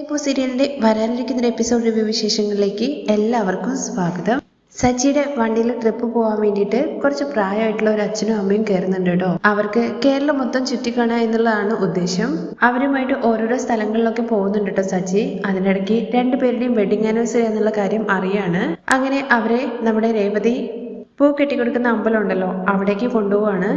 ഇപ്പോൾ സീരിയലിന്റെ വരാനിരിക്കുന്ന എപ്പിസോഡ് റിവ്യൂ വിശേഷങ്ങളിലേക്ക് എല്ലാവർക്കും സ്വാഗതം. സച്ചിയുടെ വണ്ടിയിൽ ട്രിപ്പ് പോകാൻ വേണ്ടിയിട്ട് കുറച്ച് പ്രായമായിട്ടുള്ള ഒരു അച്ഛനും അമ്മയും കയറുന്നുണ്ട് കേട്ടോ. അവർക്ക് കേരളം മൊത്തം ചുറ്റിക്കാണുക എന്നുള്ളതാണ് ഉദ്ദേശം. അവരുമായിട്ട് ഓരോരോ സ്ഥലങ്ങളിലൊക്കെ പോകുന്നുണ്ട് കേട്ടോ സച്ചി. അതിനിടയ്ക്ക് രണ്ടുപേരുടെയും വെഡിങ് ആനിവേഴ്സറി എന്നുള്ള കാര്യം അറിയാണ്. അങ്ങനെ അവരെ നമ്മുടെ രേവതി പൂ കെട്ടിക്കൊടുക്കുന്ന അമ്പലമുണ്ടല്ലോ അവിടേക്ക് കൊണ്ടുപോവാണ്.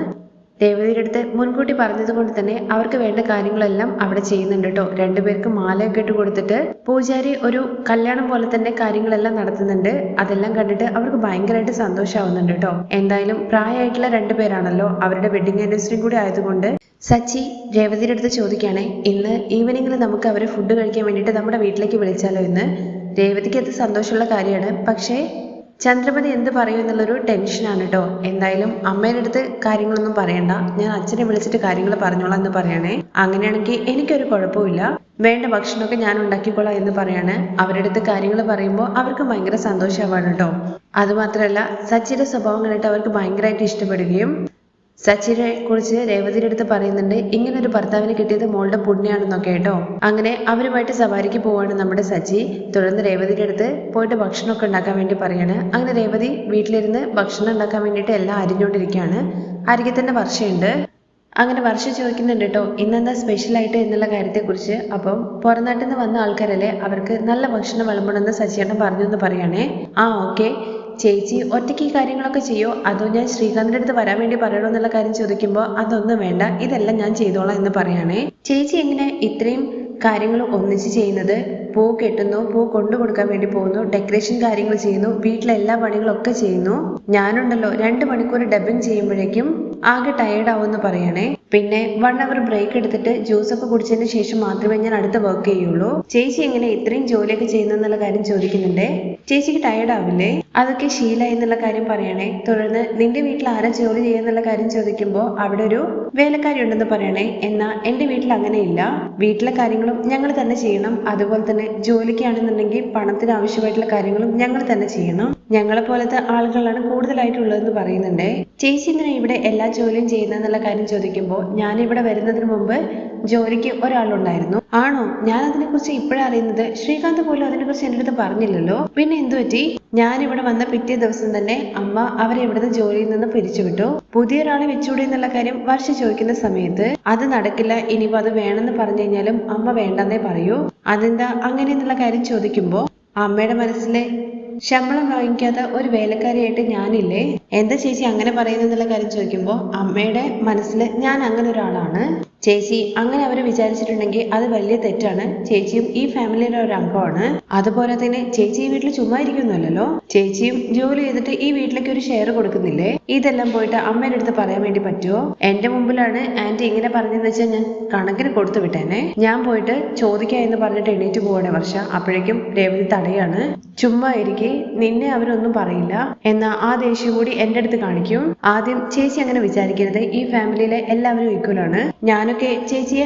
രേവതിയുടെ അടുത്ത് മുൻകൂട്ടി പറഞ്ഞതുകൊണ്ട് തന്നെ അവർക്ക് വേണ്ട കാര്യങ്ങളെല്ലാം അവിടെ ചെയ്യുന്നുണ്ട് കേട്ടോ. രണ്ടുപേർക്ക് മാലയൊക്കെ ഇട്ട് കൊടുത്തിട്ട് പൂജാരി ഒരു കല്യാണം പോലെ തന്നെ കാര്യങ്ങളെല്ലാം നടത്തുന്നുണ്ട്. അതെല്ലാം കണ്ടിട്ട് അവർക്ക് ഭയങ്കരമായിട്ട് സന്തോഷമാവുന്നുണ്ട് കേട്ടോ. എന്തായാലും പ്രായമായിട്ടുള്ള രണ്ടുപേരാണല്ലോ അവരുടെ വെഡിങ് ആനിവേഴ്സറിയും കൂടി ആയതുകൊണ്ട് സച്ചി രേവതിയുടെ അടുത്ത് ചോദിക്കുകയാണെ ഇന്ന് ഈവനിങ്ങിൽ നമുക്ക് അവരെ ഫുഡ് കഴിക്കാൻ വേണ്ടിയിട്ട് നമ്മുടെ വീട്ടിലേക്ക് വിളിച്ചാലോ ഇന്ന്? രേവതിക്ക് അത് സന്തോഷമുള്ള കാര്യമാണ്. പക്ഷേ ചന്ദ്രമതി എന്ത് പറയും എന്നുള്ളൊരു ടെൻഷനാണ് കേട്ടോ എന്തായാലും അമ്മേന്റെ അടുത്ത് കാര്യങ്ങളൊന്നും പറയണ്ട. ഞാൻ അച്ഛനെ വിളിച്ചിട്ട് കാര്യങ്ങൾ പറഞ്ഞോളാം എന്ന് പറയണേ. അങ്ങനെയാണെങ്കിൽ എനിക്കൊരു കുഴപ്പമില്ല വേണ്ട ഭക്ഷണമൊക്കെ ഞാൻ ഉണ്ടാക്കിക്കോളാം എന്ന് പറയാണ്. അവരുടെ അടുത്ത് കാര്യങ്ങൾ പറയുമ്പോൾ അവർക്ക് ഭയങ്കര സന്തോഷമാവാണ് കേട്ടോ അതുമാത്രമല്ല സച്ചിയുടെ സ്വഭാവം കണ്ടിട്ട് അവർക്ക് ഭയങ്കരമായിട്ട് ഇഷ്ടപ്പെടുകയും സച്ചിനെ കുറിച്ച് രേവതിയുടെ അടുത്ത് പറയുന്നുണ്ട് ഇങ്ങനെ ഒരു ഭർത്താവിനെ കിട്ടിയത് മോളുടെ പുണ്യാണെന്നൊക്കെ കേട്ടോ. അങ്ങനെ അവരുമായിട്ട് സവാരിക്ക് പോവാണ് നമ്മുടെ സച്ചി. തുടർന്ന് രേവതിയുടെ അടുത്ത് പോയിട്ട് ഭക്ഷണമൊക്കെ ഉണ്ടാക്കാൻ വേണ്ടി പറയാണ്. അങ്ങനെ രേവതി വീട്ടിലിരുന്ന് ഭക്ഷണം ഉണ്ടാക്കാൻ വേണ്ടിയിട്ട് എല്ലാം അരിഞ്ഞുകൊണ്ടിരിക്കുകയാണ്. അരികെ തന്നെ വർഷയുണ്ട്. അങ്ങനെ വർഷ ചോദിക്കുന്നുണ്ട് കേട്ടോ ഇന്നെന്താ സ്പെഷ്യൽ ആയിട്ട് എന്നുള്ള കാര്യത്തെക്കുറിച്ച്? അപ്പം പുറം നാട്ടിൽ നിന്ന് വന്ന ആൾക്കാരല്ലേ അവർക്ക് നല്ല ഭക്ഷണം വിളമ്പണമെന്ന് സച്ചിയേട്ടൻ പറഞ്ഞു എന്ന് പറയുകയാണേ ആ ഓക്കെ. ചേച്ചി ഒറ്റയ്ക്ക് ഈ കാര്യങ്ങളൊക്കെ ചെയ്യോ? അതോ ഞാൻ ശ്രീകാന്തിന്റെ അടുത്ത് വരാൻ വേണ്ടി പറയണോ എന്നുള്ള കാര്യം ചോദിക്കുമ്പോൾ അതൊന്നും വേണ്ട ഇതെല്ലാം ഞാൻ ചെയ്തോളാം എന്ന് പറയുകയാണേ ചേച്ചി എങ്ങനെ ഇത്രയും കാര്യങ്ങൾ ഒന്നിച്ച് ചെയ്യുന്നത്? പൂ കെട്ടുന്നു പൂ കൊണ്ടു കൊടുക്കാൻ വേണ്ടി പോകുന്നു ഡെക്കറേഷൻ കാര്യങ്ങൾ ചെയ്യുന്നു വീട്ടിലെ എല്ലാ പണികളും ഒക്കെ ചെയ്യുന്നു. ഞാനുണ്ടല്ലോ രണ്ട് മണിക്കൂർ ഡബിങ് ചെയ്യുമ്പോഴേക്കും ആകെ ടയേർഡ് ആവുമെന്ന് പറയണേ. പിന്നെ വൺ അവർ ബ്രേക്ക് എടുത്തിട്ട് ജ്യൂസ് ഒക്കെ കുടിച്ചതിന് ശേഷം മാത്രമേ ഞാൻ അടുത്ത വർക്ക് ചെയ്യുള്ളൂ. ചേച്ചി എങ്ങനെ ഇത്രയും ജോലിയൊക്കെ ചെയ്യുന്നു എന്നുള്ള കാര്യം ചോദിക്കുന്നുണ്ടേ. ചേച്ചിക്ക് ടയർഡ് ആവില്ലേ? അതൊക്കെ ശീല എന്നുള്ള കാര്യം പറയണേ. തുടർന്ന് നിന്റെ വീട്ടിൽ ആരാ ജോലി ചെയ്യുന്നുള്ള കാര്യം ചോദിക്കുമ്പോൾ അവിടെ ഒരു വേലക്കാരി ഉണ്ടെന്ന് പറയണേ. എന്നാ എന്റെ വീട്ടിൽ അങ്ങനെയില്ല. വീട്ടിലെ കാര്യങ്ങളും ഞങ്ങൾ തന്നെ ചെയ്യണം. അതുപോലെ തന്നെ ജോലിക്കാണെന്നുണ്ടെങ്കിൽ പണത്തിന് ആവശ്യമായിട്ടുള്ള കാര്യങ്ങളും ഞങ്ങൾ തന്നെ ചെയ്യണം. ഞങ്ങളെ പോലത്തെ ആളുകളാണ് കൂടുതലായിട്ടുള്ളതെന്ന് പറയുന്നുണ്ട്. ചേച്ചി ഇങ്ങനെ ഇവിടെ എല്ലാ ജോലിയും ചെയ്യുന്നതെന്നുള്ള കാര്യം ചോദിക്കുമ്പോൾ ഞാൻ ഇവിടെ വരുന്നതിന് മുമ്പ് ജോലിക്ക് ഒരാളുണ്ടായിരുന്നു. ആണോ? ഞാൻ അതിനെക്കുറിച്ച് ഇപ്പോഴാണ് അറിയുന്നത്. ശ്രീകാന്ത് പോലും അതിനെക്കുറിച്ച് എന്റെ അടുത്ത് പറഞ്ഞില്ലല്ലോ. പിന്നെ എന്തു പറ്റി? ഇവിടെ വന്ന പിറ്റേ ദിവസം തന്നെ അമ്മ അവരെ ഇവിടുന്ന് ജോലിയിൽ നിന്ന് പിരിച്ചുവിട്ടു. പുതിയൊരാളെ വെച്ചുകൂടി എന്നുള്ള കാര്യം വർഷ ചോദിക്കുന്ന സമയത്ത് അത് നടക്കില്ല. ഇനിയിപ്പോ അത് വേണമെന്ന് പറഞ്ഞു കഴിഞ്ഞാലും അമ്മ വേണ്ടെന്നേ പറയൂ. അതെന്താ? അങ്ങനെ എന്നുള്ള കാര്യം ചോദിക്കുമ്പോൾ അമ്മയുടെ മനസ്സിലെ ശമ്പളം വാങ്ങിക്കാത്ത ഒരു വേലക്കാരിയായിട്ട് ഞാനില്ലേ? എന്താ ചേച്ചി അങ്ങനെ പറയുന്നെന്നുള്ള കാര്യം ചോദിക്കുമ്പോൾ അമ്മയുടെ മനസ്സിൽ ഞാൻ അങ്ങനെ ഒരാളാണ്. ചേച്ചി അങ്ങനെ അവർ വിചാരിച്ചിട്ടുണ്ടെങ്കിൽ അത് വലിയ തെറ്റാണ്. ചേച്ചിയും ഈ ഫാമിലിയിലെ ഒരു അംഗമാണ് അതുപോലെ തന്നെ ചേച്ചി ഈ വീട്ടിൽ ചുമ്മാ ഇരിക്കുന്നല്ലോ ചേച്ചിയും ജോലി ചെയ്തിട്ട് ഈ വീട്ടിലേക്ക് ഒരു ഷെയർ കൊടുക്കുന്നില്ലേ? ഇതെല്ലാം പോയിട്ട് അമ്മയുടെ അടുത്ത് പറയാൻ വേണ്ടി പറ്റുമോ എന്റെ മുമ്പിലാണ് ആന്റി ഇങ്ങനെ പറഞ്ഞെന്ന് വെച്ചാൽ ഞാൻ കണക്കിന് കൊടുത്തു വിട്ടേനെ. ഞാൻ പോയിട്ട് ചോദിക്കാം എന്ന് പറഞ്ഞിട്ട് എണീറ്റ് പോവാണ് വർഷ. അപ്പോഴേക്കും രേവതി തടയാണ്. ചുമ്മാ ഇരിക്കെ നിന്നെ അവരൊന്നും പറയില്ല. എന്നാ ആ ദേഷ്യം കൂടി എന്റെ അടുത്ത് കാണിക്കും. ആദ്യം ചേച്ചി അങ്ങനെ വിചാരിക്കരുത്. ഈ ഫാമിലിയിലെ എല്ലാവരും ഈക്വൽ ആണ്. ഞാനൊക്കെ ചേച്ചിയെ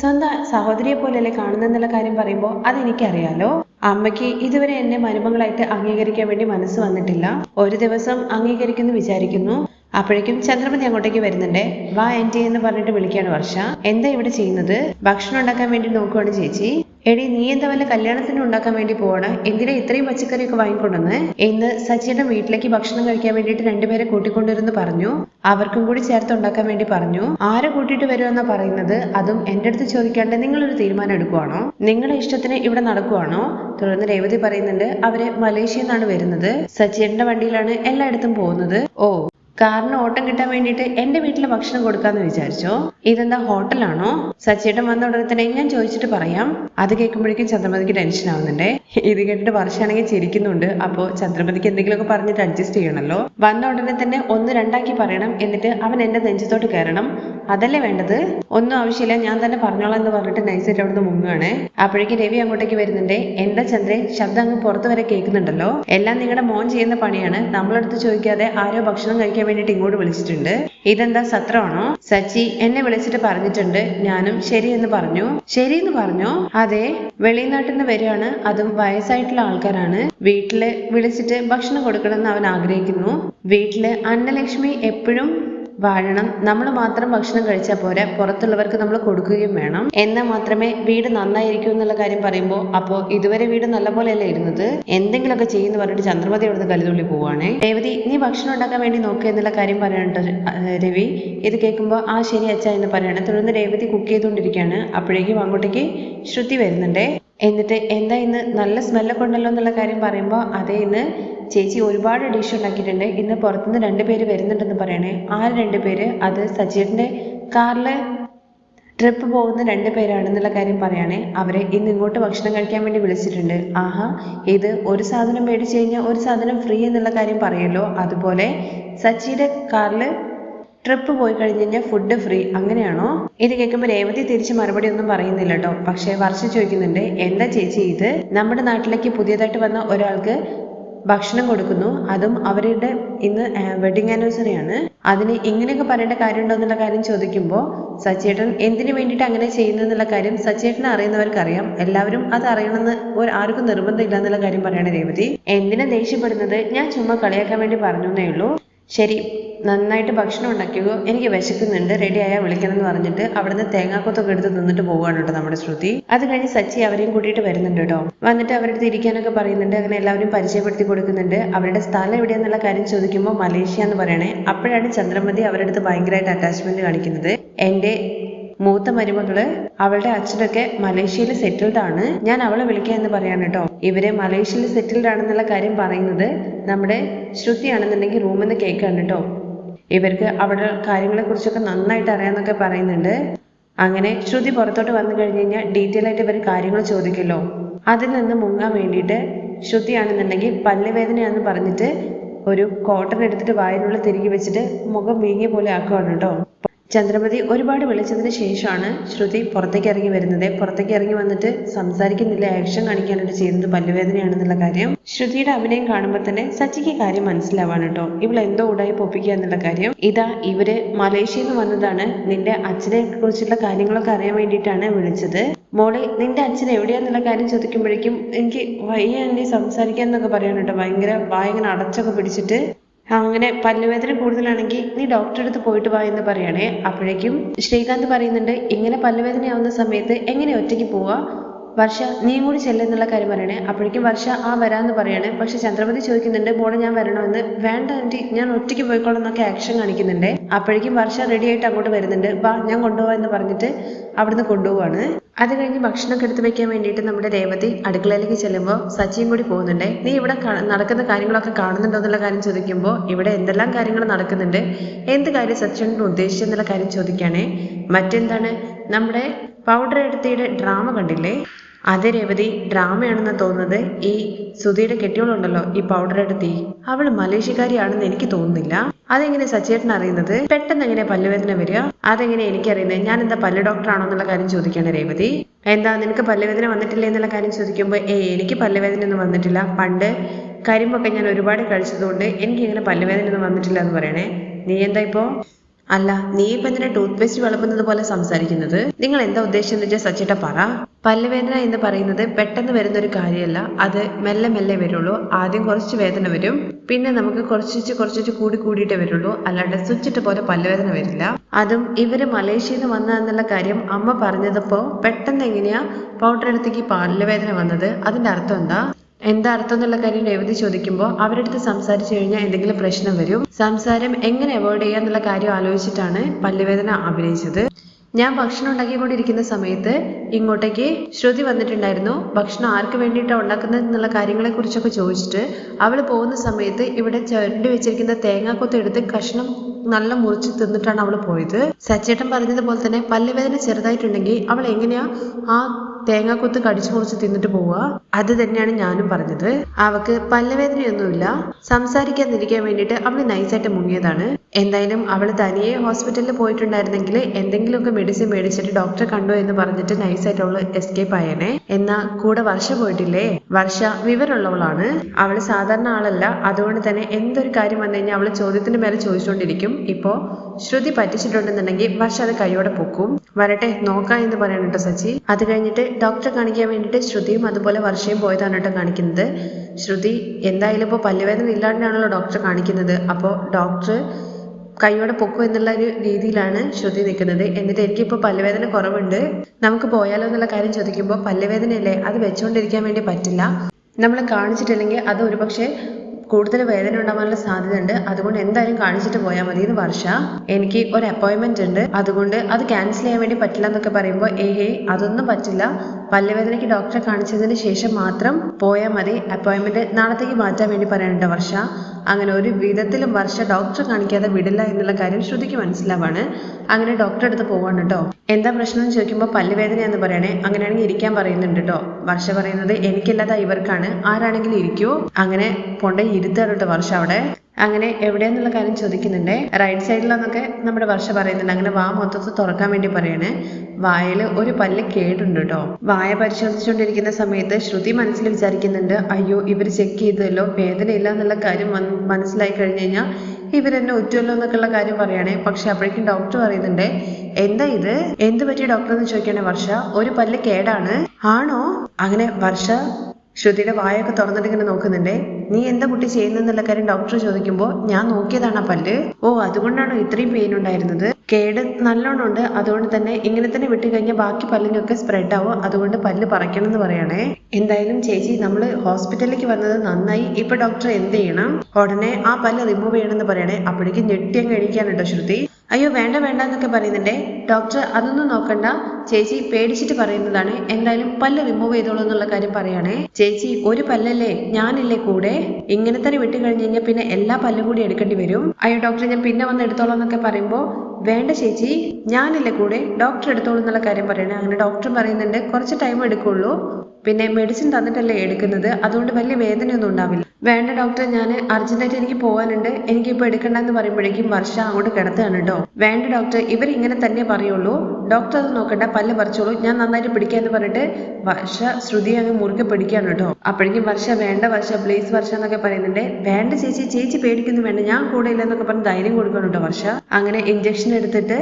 സ്വന്തം സഹോദരിയെ പോലെയല്ലേ കാണുന്നെന്നുള്ള കാര്യം പറയുമ്പോൾ അതെനിക്കറിയാലോ? അമ്മയ്ക്ക് ഇതുവരെ എന്നെ മരുമകളായിട്ട് അംഗീകരിക്കാൻ വേണ്ടി മനസ്സ് വന്നിട്ടില്ല. ഒരു ദിവസം അംഗീകരിക്കുന്നു വിചാരിക്കുന്നു. അപ്പോഴേക്കും ചന്ദ്രമതി അങ്ങോട്ടേക്ക് വരുന്നുണ്ടേ. വാ ആന്റി എന്ന് പറഞ്ഞിട്ട് വിളിക്കാണ് വർഷ. എന്താ ഇവിടെ ചെയ്യുന്നത്? ഭക്ഷണം ഉണ്ടാക്കാൻ വേണ്ടി നോക്കുവാണ് ചേച്ചി. എടി നീ എന്താ വല്ല കല്യാണത്തിന് ഉണ്ടാക്കാൻ വേണ്ടി പോവാണ്? എന്തിനാ ഇത്രയും പച്ചക്കറിയൊക്കെ വാങ്ങിക്കൊണ്ടെന്ന് എന്ന് സച്ചിയുടെ വീട്ടിലേക്ക് ഭക്ഷണം കഴിക്കാൻ വേണ്ടിയിട്ട് രണ്ടുപേരെ കൂട്ടിക്കൊണ്ടുവരുന്ന് പറഞ്ഞു. അവർക്കും കൂടി ചേർത്ത് ഉണ്ടാക്കാൻ വേണ്ടി പറഞ്ഞു. ആരെ കൂട്ടിയിട്ട് വരുമെന്നാ പറയുന്നത്? അതും എന്റെ അടുത്ത് ചോദിക്കാണ്ട് നിങ്ങളൊരു തീരുമാനം എടുക്കുവാണോ? നിങ്ങളുടെ ഇഷ്ടത്തിന് ഇവിടെ നടക്കുവാണോ? തുടർന്ന് രേവതി പറയുന്നുണ്ട്. അവർ മലേഷ്യയിൽ നിന്നാണ് വരുന്നത്. സച്ചിയുടെ വണ്ടിയിലാണ് എല്ലായിടത്തും പോകുന്നത്. ഓ കാറിന് ഓട്ടം കിട്ടാൻ വേണ്ടിയിട്ട് എന്റെ വീട്ടിൽ ഭക്ഷണം കൊടുക്കാന്ന് വിചാരിച്ചോ? ഇതെന്താ ഹോട്ടലാണോ? സച്ചേട്ടൻ വന്ന ഉടനെ തന്നെ ഞാൻ ചോദിച്ചിട്ട് പറയാം. അത് കേൾക്കുമ്പോഴേക്കും ചന്ദ്രമതിക്ക് ടെൻഷൻ ആവുന്നുണ്ടേ. ഇത് കേട്ടിട്ട് വർഷമാണെങ്കിൽ ചിരിക്കുന്നുണ്ട്. അപ്പോ ചന്ദ്രമതിക്ക് എന്തെങ്കിലുമൊക്കെ പറഞ്ഞിട്ട് അഡ്ജസ്റ്റ് ചെയ്യണല്ലോ. വന്ന ഉടനെ തന്നെ ഒന്ന് രണ്ടാക്കി പറയണം. എന്നിട്ട് അവൻ എന്റെ നെഞ്ചത്തോട്ട് കയറണം. അതല്ലേ വേണ്ടത്? ഒന്നും ആവശ്യമില്ല. ഞാൻ തന്നെ പറഞ്ഞോളാം എന്ന് പറഞ്ഞിട്ട് നൈസായിട്ട് അവിടുന്ന് മുങ്ങുകയാണ് അപ്പോഴേക്കും രവി അങ്ങോട്ടേക്ക് വരുന്നുണ്ട്. എന്താ ചന്ദ്രൻ ശബ്ദം അങ്ങ് പുറത്തു വരെ കേൾക്കുന്നുണ്ടല്ലോ. എല്ലാം നിങ്ങളുടെ മോൻ ചെയ്യുന്ന പണിയാണ്. നമ്മളടുത്ത് ചോദിക്കാതെ ആരോ ഭക്ഷണം കഴിക്കാൻ വേണ്ടിയിട്ട് ഇങ്ങോട്ട് വിളിച്ചിട്ടുണ്ട്. ഇതെന്താ സത്രമാണോ? സച്ചി എന്നെ വിളിച്ചിട്ട് പറഞ്ഞിട്ടുണ്ട്. ഞാനും ശരി എന്ന് പറഞ്ഞു. ശരി എന്ന് പറഞ്ഞു? അതെ വെളിനാട്ടിൽ നിന്ന് വരികയാണ്. അതും വയസ്സായിട്ടുള്ള ആൾക്കാരാണ്. വീട്ടിൽ വിളിച്ചിട്ട് ഭക്ഷണം കൊടുക്കണമെന്ന് അവൻ ആഗ്രഹിക്കുന്നു. വീട്ടിൽ അന്നലക്ഷ്മി എപ്പോഴും വാഴണം. നമ്മൾ മാത്രം ഭക്ഷണം കഴിച്ചാൽ പോരെ. പുറത്തുള്ളവർക്ക് നമ്മൾ കൊടുക്കുകയും വേണം. എന്നാൽ മാത്രമേ വീട് നന്നായിരിക്കൂ എന്നുള്ള കാര്യം പറയുമ്പോൾ അപ്പോ ഇതുവരെ വീട് നല്ലപോലെയല്ലേ ഇരുന്നത്? എന്തെങ്കിലുമൊക്കെ ചെയ്യുന്നു പറഞ്ഞിട്ട് ചന്ദ്രമതി അവിടുന്ന് കലിതുള്ളി പോവാണ് രേവതി നീ ഭക്ഷണം ഉണ്ടാക്കാൻ വേണ്ടി നോക്കുക എന്നുള്ള കാര്യം പറയണ്ട രവി. ഇത് കേൾക്കുമ്പോൾ ആ ശരി അച്ഛ എന്ന് പറയാണ്. തുടർന്ന് രേവതി കുക്ക് ചെയ്തുകൊണ്ടിരിക്കുകയാണ്. അപ്പോഴേക്കും അങ്ങോട്ടേക്ക് ശ്രുതി വരുന്നുണ്ടേ. എന്നിട്ട് എന്താ ഇന്ന് നല്ല സ്മെല്ലൊക്കെ ഉണ്ടല്ലോ എന്നുള്ള കാര്യം പറയുമ്പോൾ അതേ ഇന്ന് ചേച്ചി ഒരുപാട് ഡിഷ് ഉണ്ടാക്കിയിട്ടുണ്ട്. ഇന്ന് പുറത്തുനിന്ന് രണ്ട് പേര് വരുന്നുണ്ടെന്ന് പറയണേ. ആ രണ്ട് പേര്? അത് സജീറിന്റെ കാറിൽ ട്രിപ്പ് പോകുന്ന രണ്ട് പേരാണെന്നുള്ള കാര്യം പറയുകയാണെ അവരെ ഇന്ന് ഇങ്ങോട്ട് ഭക്ഷണം കഴിക്കാൻ വേണ്ടി വിളിച്ചിട്ടുണ്ട്. ആഹാ ഇത് ഒരു സാധനം മേടിച്ചു കഴിഞ്ഞാൽ ഒരു സാധനം ഫ്രീ എന്നുള്ള കാര്യം പറയല്ലോ. അതുപോലെ സച്ചിയുടെ കാറിൽ ട്രിപ്പ് പോയി കഴിഞ്ഞ് കഴിഞ്ഞാൽ ഫുഡ് ഫ്രീ അങ്ങനെയാണോ? ഇത് കേൾക്കുമ്പോൾ രേവതി തിരിച്ച് മറുപടി ഒന്നും പറയുന്നില്ല കേട്ടോ. പക്ഷേ വർഷ ചോദിക്കുന്നുണ്ട് എന്താ ചേച്ചി ഇത്? നമ്മുടെ നാട്ടിലേക്ക് പുതിയതായിട്ട് വന്ന ഒരാൾക്ക് ഭക്ഷണം കൊടുക്കുന്നു. അതും അവരുടെ ഇന്ന് വെഡിങ് ആനിവേഴ്സറി ആണ്. അതിന് ഇങ്ങനെയൊക്കെ പറയേണ്ട കാര്യമുണ്ടോ എന്നുള്ള കാര്യം ചോദിക്കുമ്പോൾ സച്ചേട്ടൻ എന്തിനു വേണ്ടിയിട്ട് അങ്ങനെ ചെയ്യുന്നു എന്നുള്ള കാര്യം സച്ചേട്ടനെ അറിയുന്നവർക്കറിയാം. എല്ലാവരും അത് അറിയണമെന്ന് ഒരു ആർക്കും നിർബന്ധമില്ല എന്നുള്ള കാര്യം പറയണ രേവതി. എന്തിനാ ദേഷ്യപ്പെടുന്നത്? ഞാൻ ചുമ്മാ കളിയാക്കാൻ വേണ്ടി പറഞ്ഞു എന്നേ ഉള്ളൂ. ശരി നന്നായിട്ട് ഭക്ഷണം ഉണ്ടാക്കിയോ? എനിക്ക് വിശക്കുന്നുണ്ട്. റെഡി ആയാൽ വിളിക്കണം എന്ന് പറഞ്ഞിട്ട് അവിടുന്ന് തേങ്ങാക്കൊത്തൊക്കെ എടുത്ത് നിന്നിട്ട് പോവുകയാണ് കേട്ടോ നമ്മുടെ ശ്രുതി. അത് കഴിഞ്ഞ് സച്ചി അവരെയും കൂട്ടിയിട്ട് വരുന്നുണ്ട് കേട്ടോ. വന്നിട്ട് അവരുടെ അടുത്ത് ഇരിക്കാനൊക്കെ പറയുന്നുണ്ട്. അങ്ങനെ എല്ലാവരും പരിചയപ്പെടുത്തി കൊടുക്കുന്നുണ്ട്. അവരുടെ സ്ഥലം എവിടെയെന്നുള്ള കാര്യം ചോദിക്കുമ്പോൾ മലേഷ്യ എന്ന് പറയണേ. അപ്പോഴാണ് ചന്ദ്രമതി അവരുടെ അടുത്ത് ഭയങ്കരമായിട്ട് അറ്റാച്ച്മെന്റ് കാണിക്കുന്നത്. എന്റെ മൂത്ത മരുമകൾ അവളുടെ അച്ഛനൊക്കെ മലേഷ്യയിൽ സെറ്റിൽഡ് ആണ്. ഞാൻ അവളെ വിളിക്കാം എന്ന് പറയാണ് കേട്ടോ. ഇവരെ മലേഷ്യയിൽ സെറ്റിൽഡ് ആണെന്നുള്ള കാര്യം പറയുന്നത് നമ്മുടെ ശ്രുതിയാണെന്നുണ്ടെങ്കിൽ റൂമിൽ നിന്ന് കേൾക്കാണ് കേട്ടോ. ഇവർക്ക് അവിടെ കാര്യങ്ങളെക്കുറിച്ചൊക്കെ നന്നായിട്ട് അറിയാന്നൊക്കെ പറയുന്നുണ്ട്. അങ്ങനെ ശ്രുതി പുറത്തോട്ട് വന്നു കഴിഞ്ഞ് കഴിഞ്ഞാൽ ഡീറ്റെയിൽ ആയിട്ട് ഇവർ കാര്യങ്ങൾ ചോദിക്കല്ലോ. അതിൽ നിന്ന് മുങ്ങാൻ വേണ്ടിയിട്ട് ശ്രുതിയാണെന്നുണ്ടെങ്കിൽ പല്ലുവേദനയാണെന്ന് പറഞ്ഞിട്ട് ഒരു കോട്ടൺ എടുത്തിട്ട് വായിലുള്ള തിരികെ വെച്ചിട്ട് മുഖം വീങ്ങിയ പോലെ ആക്കുവാണ് കേട്ടോ. ചന്ദ്രമതി ഒരുപാട് വിളിച്ചതിന് ശേഷമാണ് ശ്രുതി പുറത്തേക്ക് ഇറങ്ങി വരുന്നത്. പുറത്തേക്ക് ഇറങ്ങി വന്നിട്ട് സംസാരിക്കുന്നില്ല. ആക്ഷൻ കാണിക്കാനായിട്ട് ചെയ്യുന്നത് പല്ലുവേദനയാണെന്നുള്ള കാര്യം. ശ്രുതിയുടെ അഭിനയം കാണുമ്പോൾ തന്നെ സച്ചിക്ക് കാര്യം മനസ്സിലാവാണ് കേട്ടോ. ഇവൾ എന്തോ ഉടായി പൊപ്പിക്കുക എന്നുള്ള കാര്യം. ഇതാ ഇവർ മലേഷ്യയിൽ നിന്ന് വന്നതാണ്. നിന്റെ അച്ഛനെ കുറിച്ചുള്ള കാര്യങ്ങളൊക്കെ അറിയാൻ വേണ്ടിയിട്ടാണ് വിളിച്ചത്. മോളെ നിന്റെ അച്ഛൻ എവിടെയാന്നുള്ള കാര്യം ചോദിക്കുമ്പോഴേക്കും എനിക്ക് വയ്യ എന്നെ സംസാരിക്കാൻ എന്നൊക്കെ ഭയങ്കര വായങ്ങനെ അടച്ചൊക്കെ പിടിച്ചിട്ട് അങ്ങനെ പല്ലുവേദന കൂടുതലാണെങ്കിൽ നീ ഡോക്ടറെ അടുത്ത് പോയിട്ട് വാ എന്ന് പറയണേ. അപ്പോഴേക്കും ശ്രീകാന്ത് പറയുന്നുണ്ട് ഇങ്ങനെ പല്ലുവേദനയാവുന്ന സമയത്ത് എങ്ങനെ ഒറ്റയ്ക്ക് പോവാ? വർഷ നീ കൂടി ചെല്ലെന്നുള്ള കാര്യം പറയണേ. അപ്പോഴേക്കും വർഷ ആ വരാന്ന് പറയണേ. പക്ഷെ ചന്ദ്രപതി ചോദിക്കുന്നുണ്ട് മോളെ ഞാൻ വരണമെന്ന്. വേണ്ട ആന്റി. ഞാൻ ഒറ്റയ്ക്ക് പോയിക്കോളാം എന്നൊക്കെ ആക്ഷൻ കാണിക്കുന്നുണ്ട്. അപ്പോഴേക്കും വർഷ റെഡി ആയിട്ട് അങ്ങോട്ട് വരുന്നുണ്ട്. വാ ഞാൻ കൊണ്ടുപോവാ എന്ന് പറഞ്ഞിട്ട് അവിടുന്ന് കൊണ്ടുപോവാണ്. അത് കഴിഞ്ഞ് ഭക്ഷണമൊക്കെ എടുത്ത് വെക്കാൻ വേണ്ടിയിട്ട് നമ്മുടെ രേവതി അടുക്കളയിലേക്ക് ചെല്ലുമ്പോൾ സച്ചിയും കൂടി പോകുന്നുണ്ട്. നീ ഇവിടെ നടക്കുന്ന കാര്യങ്ങളൊക്കെ കാണുന്നുണ്ടോ എന്നുള്ള കാര്യം ചോദിക്കുമ്പോൾ ഇവിടെ എന്തെല്ലാം കാര്യങ്ങൾ നടക്കുന്നുണ്ട് എന്ത് കാര്യം സച്ചിനോട് ഉദ്ദേശിച്ചെന്നുള്ള കാര്യം ചോദിക്കുകയാണേ. മറ്റെന്താണ്? നമ്മുടെ പൗഡർ എടുത്തിയുടെ ഡ്രാമ കണ്ടില്ലേ? അത് രേവതി ഡ്രാമയാണെന്ന് തോന്നുന്നത്. ഈ സുധിയുടെ കെട്ടിയോളുണ്ടല്ലോ ഈ പൗഡർ എടുത്തി. അവൾ മലേഷ്യക്കാരിയാണെന്ന് എനിക്ക് തോന്നുന്നില്ല. അതെങ്ങനെ സച്ചേട്ടൻ അറിയുന്നത്? പെട്ടെന്ന് എങ്ങനെ പല്ലുവേദന വരിക? അതെങ്ങനെ എനിക്കറിയുന്നത് ഞാൻ എന്താ പല്ല് ഡോക്ടർ ആണോ എന്നുള്ള കാര്യം ചോദിക്കാണ് രേവതി. എന്താ നിനക്ക് പല്ലുവേദന വന്നിട്ടില്ല എന്നുള്ള കാര്യം ചോദിക്കുമ്പോൾ ഏ എനിക്ക് പല്ലുവേദന ഒന്നും വന്നിട്ടില്ല. പണ്ട് കരിമ്പൊക്കെ ഞാൻ ഒരുപാട് കഴിച്ചതുകൊണ്ട് എനിക്ക് ഇങ്ങനെ പല്ലുവേദന ഒന്നും വന്നിട്ടില്ല എന്ന് പറയണേ. നീ എന്താ ഇപ്പോ? അല്ല നീ ഇപ്പൊ എന്തിനാ ടൂത്ത് പേസ്റ്റ് വിളമ്പുന്നത് പോലെ സംസാരിക്കുന്നത്? നിങ്ങൾ എന്താ ഉദ്ദേശം എന്ന് വെച്ചാൽ സച്ചിട്ട പറ. പല്ലുവേദന എന്ന് പറയുന്നത് പെട്ടെന്ന് വരുന്ന ഒരു കാര്യമല്ല. അത് മെല്ലെ മെല്ലെ വരുള്ളൂ. ആദ്യം കുറച്ച് വേദന വരും. പിന്നെ നമുക്ക് കുറച്ചിച്ച് കുറച്ചിച്ച് കൂടി കൂടിയിട്ടേ വരുള്ളൂ. അല്ലാണ്ട് സ്വിച്ചിട്ട് പോലെ പല്ലുവേദന വരില്ല. അതും ഇവർ മലേഷ്യയിൽ നിന്ന് വന്ന എന്നുള്ള കാര്യം അമ്മ പറഞ്ഞതപ്പോ പെട്ടെന്ന് എങ്ങനെയാ പൗഡർ എടുത്തേക്ക് പല്ലുവേദന വന്നത്? അതിന്റെ അർത്ഥം എന്താ? എന്താ അർത്ഥം എന്നുള്ള കാര്യം രേവതി ചോദിക്കുമ്പോൾ അവരുടെ അടുത്ത് സംസാരിച്ചു കഴിഞ്ഞാൽ എന്തെങ്കിലും പ്രശ്നം വരും. സംസാരം എങ്ങനെ അവോയ്ഡ് ചെയ്യുക എന്നുള്ള കാര്യം ആലോചിച്ചിട്ടാണ് പല്ലുവേദന അഭിനയിച്ചത്. ഞാൻ ഭക്ഷണം ഉണ്ടാക്കിക്കൊണ്ടിരിക്കുന്ന സമയത്ത് ഇങ്ങോട്ടേക്ക് ശ്രുതി വന്നിട്ടുണ്ടായിരുന്നു. ഭക്ഷണം ആർക്ക് വേണ്ടിയിട്ടാണ് ഉണ്ടാക്കുന്നത് എന്നുള്ള കാര്യങ്ങളെ കുറിച്ചൊക്കെ ചോദിച്ചിട്ട് അവൾ പോകുന്ന സമയത്ത് ഇവിടെ ചുരണ്ടി വെച്ചിരിക്കുന്ന തേങ്ങാക്കൊത്ത് എടുത്ത് കഷ്ണം നല്ല മുറിച്ച് തിന്നിട്ടാണ് അവൾ പോയത്. സച്ചേട്ടൻ പറഞ്ഞതുപോലെ തന്നെ പല്ലുവേദന ചെറുതായിട്ടുണ്ടെങ്കിൽ അവൾ എങ്ങനെയാ ആ തേങ്ങാക്കൊത്ത് കടിച്ചു മുറിച്ച് തിന്നിട്ട് പോവുക. അത് തന്നെയാണ് ഞാനും പറഞ്ഞത്. അവക്ക് പല്ലവേദനയൊന്നുമില്ല. സംസാരിക്കാതിരിക്കാൻ വേണ്ടിയിട്ട് അവൾ നൈസായിട്ട് മുങ്ങിയതാണ്. എന്തായാലും അവൾ തനിയെ ഹോസ്പിറ്റലിൽ പോയിട്ടുണ്ടായിരുന്നെങ്കിൽ എന്തെങ്കിലുമൊക്കെ മെഡിസിൻ മേടിച്ചിട്ട് ഡോക്ടറെ കണ്ടോ എന്ന് പറഞ്ഞിട്ട് നൈസായിട്ട് അവൾ എസ്കേപ്പ് ആയേനെ. എന്നാ കൂടെ വർഷ പോയിട്ടില്ലേ? വർഷ വിവരമുള്ളവളാണ്. അവൾ സാധാരണ ആളല്ല. അതുകൊണ്ട് തന്നെ എന്തൊരു കാര്യം വന്നു കഴിഞ്ഞാൽ അവൾ ചോദ്യത്തിന്റെ മേലെ ചോദിച്ചുകൊണ്ടിരിക്കും ഇപ്പോ ശ്രുതി പറ്റിച്ചിട്ടുണ്ടെന്നുണ്ടെങ്കിൽ വർഷ അത് കൈയോടെ പൊക്കും. വരട്ടെ നോക്കാം എന്ന് പറയണം കേട്ടോ സച്ചി. അത് കഴിഞ്ഞിട്ട് ഡോക്ടറെ കാണിക്കാൻ വേണ്ടിയിട്ട് ശ്രുതിയും അതുപോലെ വർഷയും പോയതാണ് കേട്ടോ കാണിക്കുന്നത്. ശ്രുതി എന്തായാലും ഇപ്പോൾ പല്ലുവേദന ഇല്ലാണ്ടാണല്ലോ ഡോക്ടറെ കാണിക്കുന്നത്. അപ്പോൾ ഡോക്ടർ കൈയോടെ പൊക്കും എന്നുള്ള ഒരു രീതിയിലാണ് ശ്രുതി നിൽക്കുന്നത്. എന്നിട്ട് എനിക്കിപ്പോൾ പല്ലുവേദന കുറവുണ്ട്. നമുക്ക് പോയാലോ എന്നുള്ള കാര്യം ചോദിക്കുമ്പോൾ പല്ലുവേദനയല്ലേ? അത് വെച്ചുകൊണ്ടിരിക്കാൻ വേണ്ടി പറ്റില്ല. നമ്മൾ കാണിച്ചിട്ടില്ലെങ്കിൽ അത് ഒരുപക്ഷെ കൂടുതൽ വേദന ഉണ്ടാവാനുള്ള സാധ്യതയുണ്ട്. അതുകൊണ്ട് എന്തായാലും കാണിച്ചിട്ട് പോയാൽ മതി എന്ന് വർഷ. എനിക്ക് ഒരു അപ്പോയിൻമെന്റ് ഉണ്ട്. അതുകൊണ്ട് അത് ക്യാൻസൽ ചെയ്യാൻ വേണ്ടി പറ്റില്ല എന്നൊക്കെ പറയുമ്പോൾ ഏഹേ അതൊന്നും പറ്റില്ല. പല്ലുവേദനയ്ക്ക് ഡോക്ടറെ കാണിച്ചതിന് ശേഷം മാത്രം പോയാൽ മതി. അപ്പോയിൻമെന്റ് നാളത്തേക്ക് മാറ്റാൻ വേണ്ടി പറയാനുണ്ട് വർഷ. അങ്ങനെ ഒരു വിധത്തിലും വർഷ ഡോക്ടറെ കാണിക്കാതെ വിടില്ല എന്നുള്ള കാര്യം ശ്രുതിക്ക് മനസ്സിലാവാണ്. അങ്ങനെ ഡോക്ടറെ അടുത്ത് പോവാണ് കേട്ടോ. എന്താ പ്രശ്നം എന്ന് ചോദിക്കുമ്പോൾ പല്ലുവേദനയാന്ന് പറയണേ. അങ്ങനെയാണെങ്കിൽ ഇരിക്കാൻ പറയുന്നുണ്ട് കേട്ടോ. വർഷ പറയുന്നത് എനിക്കല്ലാതെ ഇവർക്കാണ്. ആരാണെങ്കിലും ഇരിക്കൂ. അങ്ങനെ പൊണ്ടേ ഇരുത്താണ് കേട്ടോ വർഷ അവിടെ. അങ്ങനെ എവിടെയെന്നുള്ള കാര്യം ചോദിക്കുന്നുണ്ട്. റൈറ്റ് സൈഡിലാന്നൊക്കെ നമ്മുടെ വർഷ പറയുന്നുണ്ട്. അങ്ങനെ വാ മൊത്തത്തിൽ തുറക്കാൻ വേണ്ടി പറയണേ. വായിൽ ഒരു പല്ല് കേടുണ്ട് കേട്ടോ. വായ പരിശോധിച്ചുകൊണ്ടിരിക്കുന്ന സമയത്ത് ശ്രുതി മനസ്സിൽ വിചാരിക്കുന്നുണ്ട് അയ്യോ ഇവർ ചെക്ക് ചെയ്തല്ലോ വേദനയില്ല എന്നുള്ള കാര്യം മനസ്സിലായി കഴിഞ്ഞു കഴിഞ്ഞാൽ ഇവരെന്നെ എന്നൊക്കെ എന്നൊക്കെയുള്ള കാര്യം പറയണേ. പക്ഷെ അപ്പോഴേക്കും ഡോക്ടർ പറയുന്നുണ്ട് എന്താ ഇത്? എന്ത് പറ്റിയ ഡോക്ടർ എന്ന് ചോദിക്കണേ വർഷ. ഒരു പല്ല് കേടാണ്. ആണോ? അങ്ങനെ വർഷ ശ്രുതിയുടെ വായൊക്കെ തുറന്നിട്ട് ഇങ്ങനെ നോക്കുന്നുണ്ടേ. നീ എന്താ കുട്ടി ചെയ്യുന്നെന്നുള്ള കാര്യം ഡോക്ടർ ചോദിക്കുമ്പോൾ ഞാൻ നോക്കിയതാണ് ആ പല്ല്. ഓ അതുകൊണ്ടാണോ ഇത്രയും പെയിൻ ഉണ്ടായിരുന്നത്? കേട് നല്ലോണം ഉണ്ട് അതുകൊണ്ട് തന്നെ ഇങ്ങനെ തന്നെ വിട്ട് കഴിഞ്ഞാൽ ബാക്കി പല്ലിനൊക്കെ സ്പ്രെഡ് ആവും അതുകൊണ്ട് പല്ല് പറിക്കണം എന്ന് പറയണേ. എന്തായാലും ചേച്ചി നമ്മൾ ഹോസ്പിറ്റലിലേക്ക് വന്നത് നന്നായി. ഇപ്പൊ ഡോക്ടർ എന്ത് ചെയ്യണം? ഉടനെ ആ പല്ല് റിമൂവ് ചെയ്യണം എന്ന് പറയണേ. അപ്പോഴേക്കും ഞെട്ടിയം കഴിക്കാനുണ്ടോ ശ്രുതി. അയ്യോ വേണ്ട വേണ്ട എന്നൊക്കെ പറയുന്നുണ്ടേ. ഡോക്ടർ അതൊന്നും നോക്കണ്ട. ചേച്ചി പേടിച്ചിട്ട് പറയുന്നതാണ്. എന്തായാലും പല്ല് റിമൂവ് ചെയ്തോളൂ എന്നുള്ള കാര്യം പറയുകയാണേ ചേച്ചി ഒരു പല്ലല്ലേ? ഞാനില്ലേ കൂടെ? ഇങ്ങനെ തന്നെ വിട്ട് കഴിഞ്ഞ് കഴിഞ്ഞാൽ പിന്നെ എല്ലാ പല്ലും കൂടി എടുക്കേണ്ടി വരും. അയ്യോ ഡോക്ടർ ഞാൻ പിന്നെ വന്ന് എടുത്തോളാം എന്നൊക്കെ പറയുമ്പോൾ വേണ്ട ചേച്ചി ഞാനില്ല കൂടെ? ഡോക്ടറെ എടുത്തോളൂ എന്നുള്ള കാര്യം പറയണേ. അങ്ങനെ ഡോക്ടർ പറയുന്നുണ്ട്. കുറച്ച് ടൈം എടുക്കുള്ളൂ. പിന്നെ മെഡിസിൻ തന്നിട്ടല്ലേ എടുക്കുന്നത്? അതുകൊണ്ട് വലിയ വേദനയൊന്നും ഉണ്ടാവില്ല. വേണ്ട ഡോക്ടർ ഞാൻ അർജന്റായിട്ട് എനിക്ക് പോകാനുണ്ട്. എനിക്ക് എനിക്കിപ്പോൾ എടുക്കണ്ട എന്ന് പറയുമ്പോഴേക്കും വർഷ അങ്ങോട്ട് കിടത്തുകയാണ് കേട്ടോ വേണ്ട ഡോക്ടർ ഇവർ ഇങ്ങനെ തന്നെ പറയുള്ളൂ. ഡോക്ടർ അത് നോക്കണ്ട പല്ല് പറിച്ചോളൂ. ഞാൻ നന്നായിട്ട് പിടിക്കാന്ന് പറഞ്ഞിട്ട് വർഷ ശ്രുതി അങ്ങ് മുറുകെ പിടിക്കുകയാണ് കേട്ടോ അപ്പോഴേക്കും വർഷ വേണ്ട വർഷ പ്ലീസ് വർഷ എന്നൊക്കെ പറയുന്നുണ്ട്. വേണ്ട ചേച്ചി ചേച്ചി പേടിക്കുന്നു വേണ്ട. ഞാൻ കൂടെ ഇല്ലെന്നൊക്കെ പറഞ്ഞ് ധൈര്യം കൊടുക്കണം കേട്ടോ വർഷ. അങ്ങനെ ഇഞ്ചക്ഷൻ എടുത്തിട്ട്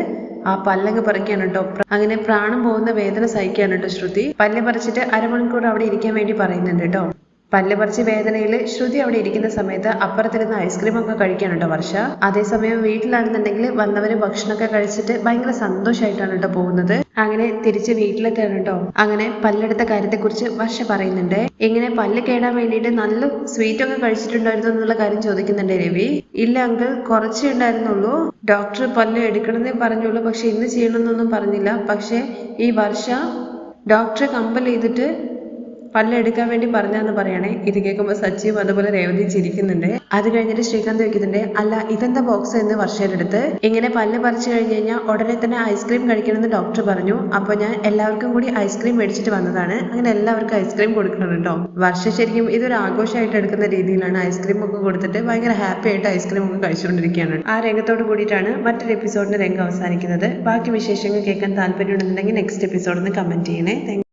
ആ പല്ലങ്ങ് പറിക്കാണ് കേട്ടോ അങ്ങനെ പ്രാണം പോകുന്ന വേദന സഹിക്കാണ് കേട്ടോ ശ്രുതി. പല്ല് പറിച്ചിട്ട് അരമണിക്കൂർ അവിടെ ഇരിക്കാൻ വേണ്ടി പറയുന്നുണ്ട് കേട്ടോ പല്ല് പറിച്ച് വേദനയിൽ ശ്രുതി അവിടെ ഇരിക്കുന്ന സമയത്ത് അപ്പുറത്തിരുന്ന് ഐസ്ക്രീം ഒക്കെ കഴിക്കാണ് കേട്ടോ വർഷ. അതേസമയം വീട്ടിലാണെന്നുണ്ടെങ്കിൽ വന്നവര് ഭക്ഷണമൊക്കെ കഴിച്ചിട്ട് ഭയങ്കര സന്തോഷമായിട്ടാണ് കേട്ടോ പോകുന്നത്. അങ്ങനെ തിരിച്ച് വീട്ടിലെത്തണം കേട്ടോ. അങ്ങനെ പല്ലെടുത്ത കാര്യത്തെക്കുറിച്ച് വർഷ പറയുന്നുണ്ട്. ഇങ്ങനെ പല്ല് കേടാൻ വേണ്ടിയിട്ട് നല്ല സ്വീറ്റ് ഒക്കെ കഴിച്ചിട്ടുണ്ടായിരുന്നു എന്നുള്ള കാര്യം ചോദിക്കുന്നുണ്ട് രവി. ഇല്ല അങ്കിൾ കുറച്ചേ ഉണ്ടായിരുന്നുള്ളൂ. ഡോക്ടർ പല്ല് എടുക്കണമെന്നേ പറഞ്ഞുള്ളൂ. പക്ഷെ ഇന്ന് ചെയ്യണമെന്നൊന്നും പറഞ്ഞില്ല. പക്ഷെ ഈ വർഷ ഡോക്ടറെ കമ്പൽ ചെയ്തിട്ട് പല്ല് എടുക്കാൻ വേണ്ടി പറഞ്ഞാന്ന് പറയണേ. ഇത് കേൾക്കുമ്പോൾ സച്ചിയും അതുപോലെ രേവതി ചിരിക്കുന്നുണ്ട്. അത് കഴിഞ്ഞിട്ട് ശ്രീകാന്ത് വെക്കുന്നുണ്ട് അല്ല ഇതെന്താ ബോക്സ് എന്ന് വർഷയിലെടുത്ത് ഇങ്ങനെ പല്ല് പറിച്ചു കഴിഞ്ഞു കഴിഞ്ഞാൽ ഉടനെ തന്നെ ഐസ്ക്രീം കഴിക്കണമെന്ന് ഡോക്ടർ പറഞ്ഞു. അപ്പോൾ ഞാൻ എല്ലാവർക്കും കൂടി ഐസ്ക്രീം മേടിച്ചിട്ട് വന്നതാണ്. അങ്ങനെ എല്ലാവർക്കും ഐസ്ക്രീം കൊടുക്കണം കേട്ടോ വർഷ ശരിക്കും ഇതൊരു ആഘോഷമായിട്ട് എടുക്കുന്ന രീതിയിലാണ് ഐസ്ക്രീം ഒക്കെ കൊടുത്തിട്ട് ഭയങ്കര ഹാപ്പി ആയിട്ട് ഐസ്ക്രീം ഒക്കെ കഴിച്ചുകൊണ്ടിരിക്കുകയാണ്. ആ രംഗത്തോട് കൂടിയിട്ടാണ് മറ്റൊരു എപ്പിസോഡിന്റെ രംഗം അവസാനിക്കുന്നത്. ബാക്കി വിശേഷങ്ങൾ കേൾക്കാൻ താല്പര്യമുണ്ടെന്നുണ്ടെങ്കിൽ നെക്സ്റ്റ് എപ്പിസോഡിൽ നിന്ന് കമന്റ് ചെയ്യണേ.